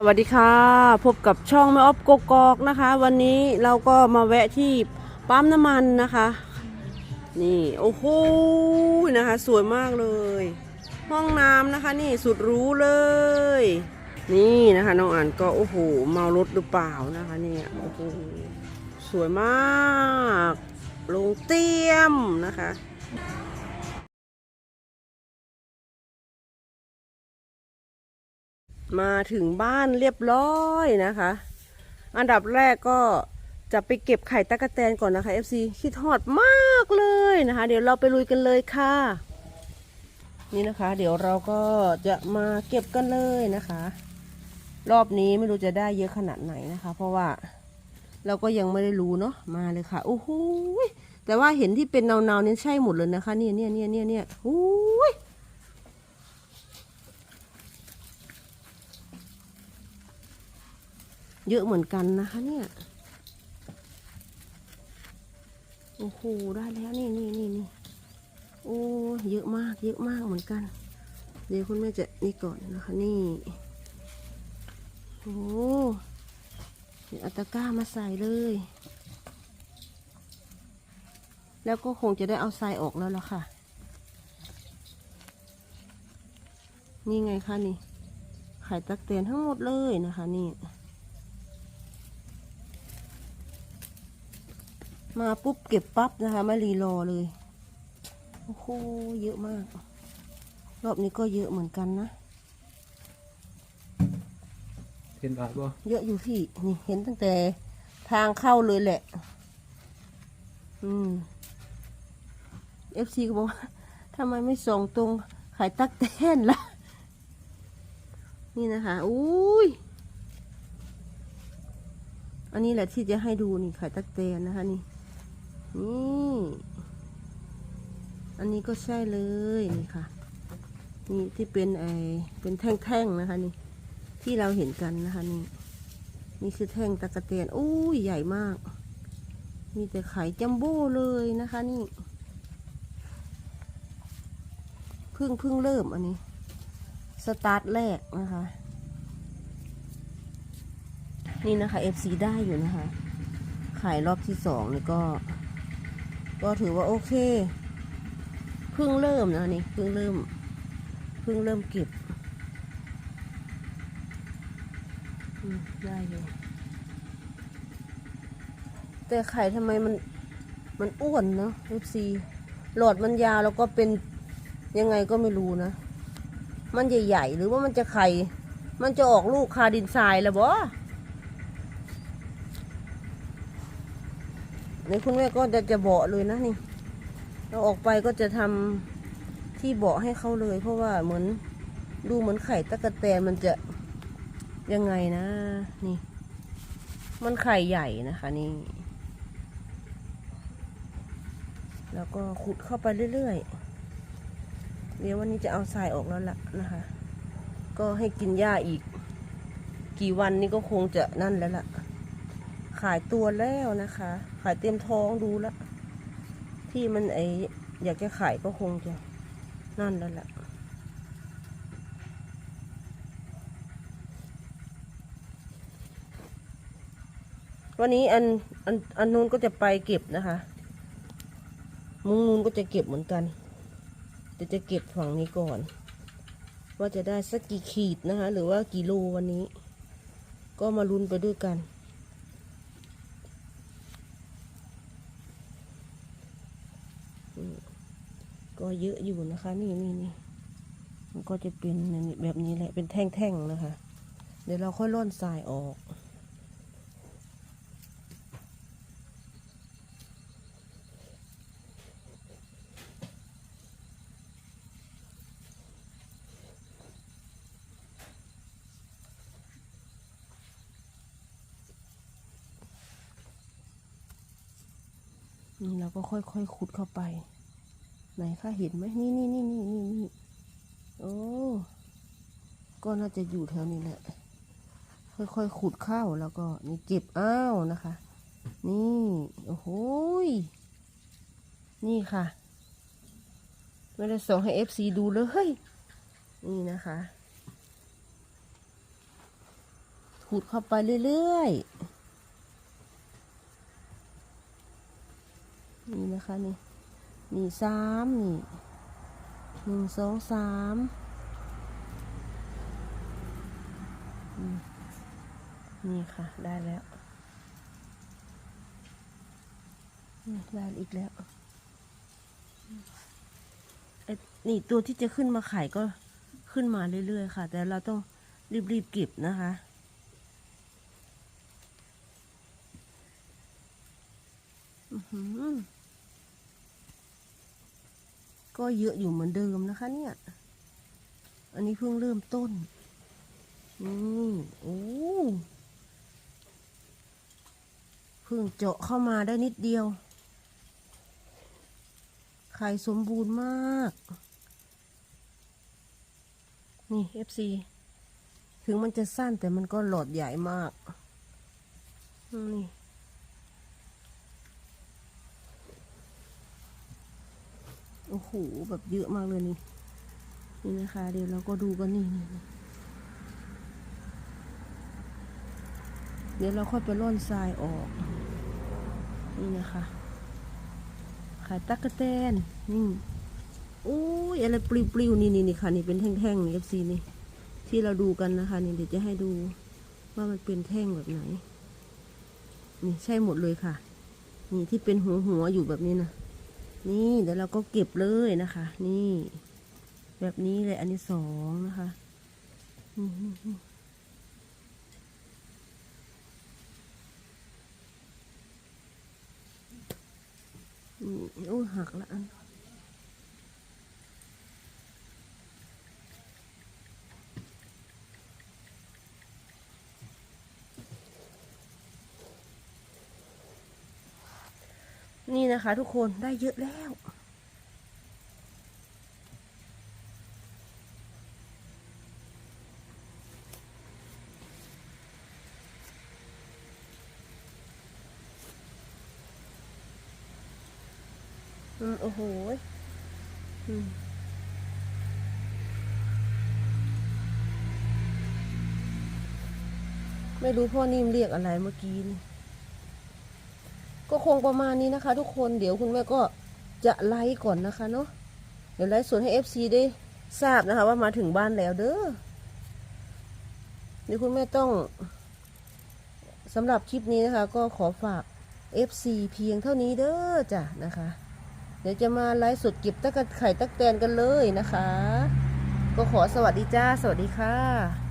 สวัสดีค่ะ พบกับช่องแม่ออฟกกอกนะคะ วันนี้เราก็มาแวะที่ปั๊มน้ำมันนะคะ นี่โอ้โหนะคะ สวยมากเลย ห้องน้ำนะคะ นี่สุดรู้เลย นี่นะคะน้องอ่านก็โอ้โหเมารถหรือเปล่านะคะเนี่ยโอ้โหสวยมากโรงเตี้ยมนะคะ มาถึงบ้านเรียบร้อยนะคะ อันดับแรกก็จะไปเก็บไข่ตะกะแตนก่อนนะคะ FC คิดฮอดมากเลยนะคะ เดี๋ยวเราไปลุยกันเลยค่ะ นี่นะคะ เดี๋ยวเราก็จะมาเก็บกันเลยนะคะ รอบนี้ไม่รู้จะได้เยอะขนาดไหนนะคะ เพราะว่าเราก็ยังไม่ได้รู้เนาะมาเลยค่ะโอ้โหแต่ว่าเห็นที่เป็นเนาๆนี่ใช่หมดเลยนะคะ เนี่ยเนี่ยเนี่ยเนี่ยเนี่ยโอ้ย เยอะเหมือนกันนะคะเนี่ย โอ้โห ได้แล้วนี่นี่นี่นี่โอ้เยอะมาก เยอะมากเหมือนกัน เดี๋ยวคุณแม่จะนี่ก่อนนะคะนี่โอ้เดี๋ยวอาตะกร้ามาใส่เลย แล้วก็คงจะได้เอาทรายออกแล้วล่ะค่ะ นี่ไงคะนี่ ไข่ตักเตียนทั้งหมดเลยนะคะนี่ มาปุ๊บเก็บปั๊บนะคะไม่รีรอเลย โอ้โห เยอะมาก รอบนี้ก็เยอะเหมือนกันนะเห็นบาทบ่เยอะอยู่พี่นี่เห็นตั้งแต่ทางเข้าเลยแหละ อืมเอฟซีก็บอกว่าทำไมไม่ส่งตรงขายตักแตนล่ะ นี่นะคะ อุ้ย อันนี้แหละที่จะให้ดูนี่ขายตักแตนนะคะนี่ นี่ อันนี้ก็ใช่เลยนี่ค่ะ นี่ที่เป็นไอเป็นแท่งๆนะคะนี่ ที่เราเห็นกันนะคะนี่ นี่คือแท่งตะกะเตียนอู้ยใหญ่มาก มีแต่ไข่จัมโบ้เลยนะคะนี่เพิ่งเพิ่งเริ่มอันนี้ สตาร์ทแรกนะคะ นี่นะคะ FC ได้อยู่นะคะขายรอบที่สองนี่ก็ ก็ถือว่าโอเค เพิ่งเริ่มนะนี่เพิ่งเริ่ม เพิ่งเริ่มเก็บได้อยู่ แต่ไข่ทำไมมันมันอ้วนเนาะ FC หลอดมันยาวแล้วก็เป็นยังไงก็ไม่รู้นะ มันใหญ่ๆหรือว่ามันจะไข่ มันจะออกลูกคาดินทรายแล้วบ่ นคุณแม่ก็จะจะเบาะเลยนะนี่ เราออกไปก็จะทำที่เบาะให้เขาเลย เพราะว่าเหมือนดูเหมือนไข่ตะกะแตนมันจะยังไงนะ นี่ มันไข่ใหญ่นะคะนี่ แล้วก็ขุดเข้าไปเรื่อยๆ เดี๋ยววันนี้จะเอาทรายออกแล้วล่ะนะคะ ก็ให้กินหญ้าอีก กี่วันนี้ก็คงจะนั่นแล้วล่ะ ขายตัวแล้วนะคะ ขายเต็มท้องดูแล้วที่มันไออยากจะขายก็คงจะนั่นแล้วล่ะวันนี้อันอันอันนู้นก็จะไปเก็บนะคะ มุงนู้นก็จะเก็บเหมือนกันแต่จะเก็บฝั่งนี้ก่อน ว่าจะได้สักกี่ขีดนะคะ หรือว่ากี่โลวันนี้ ก็มาลุ้นไปด้วยกัน อืมก็ เยอะอยู่นะคะ นี่นี่นี่มันก็จะเป็นแบบนี้แหละเป็นแท่งๆนะคะ เดี๋ยวเราค่อยร่นทรายออกนี่เราก็ค่อยๆขุดเข้าไป ไหนคะเห็นไหมนี่นี่นี่นี่นี่นี่โอ้ก็น่าจะอยู่แถวนี้แหละค่อยๆขุดเข้าแล้วก็นี่เก็บอ้าวนะคะ นี่โอ้โหยนี่ค่ะ ไม่ได้ส่งให้เอฟซีดูเลยนี่นะคะขูดเข้าไปเรื่อยๆ นี่นะคะนี่ นี่สามนี่หนึ่งสองสามนี่ค่ะ ได้แล้วได้อีกแล้วไอ้นี่ตัวที่จะขึ้นมาไข่ก็ขึ้นมาเรื่อยๆค่ะ แต่เราต้องรีบๆเก็บนะคะอือหือ ก็เยอะอยู่เหมือนเดิมนะคะเนี่ย อันนี้เพิ่งเริ่มต้น นี่โอ้เพิ่งเจาะเข้ามาได้นิดเดียว ไข่สมบูรณ์มาก นี่ FC ถึงมันจะสั้นแต่มันก็หลอดใหญ่มาก นี่ โอ้โห แบบเยอะมากเลยนี่ นี่นะคะ เดี๋ยวเราก็ดูกันนี่นี่เดี๋ยวเราค่อยไปร่อนทรายออก นี่นะคะไข่ตั๊กแตนนี่โอ้ยอะไรปลิวๆนี่นี่นี่ค่ะ นี่เป็นแท่งๆนี่ FC นี่ ที่เราดูกันนะคะ นี่เดี๋ยวจะให้ดูว่ามันเป็นแท่งแบบไหน นี่ใช่หมดเลยค่ะ นี่ที่เป็นหัวหัวๆอยู่แบบนี้นะ นี่เดี๋ยวเราก็เก็บเลยนะคะ นี่ แบบนี้เลยอันนี้สองนะคะโอ้หักละอัน นี่นะคะทุกคนได้เยอะแล้ว อืม โอ้โห อืมไม่รู้พ่อนิ่มเรียกอะไรเมื่อกี้นี่ ก็คงประมาณนี้นะคะ ทุกคนเดี๋ยวคุณแม่ก็จะไลฟ์ก่อนนะคะเนาะเดี๋ยวไลฟ์สดให้ FC ได้ทราบนะคะ ว่ามาถึงบ้านแล้วเด้อเดี๋ยวคุณแม่ต้องสำหรับคลิปนี้นะคะ ก็ขอฝาก FC เพียงเท่านี้เด้อจ้ะนะคะ เดี๋ยวจะมาไลฟ์สดเก็บตะกะไข่ตักแตนกันเลยนะคะ ก็ขอสวัสดีจ้า สวัสดีค่ะ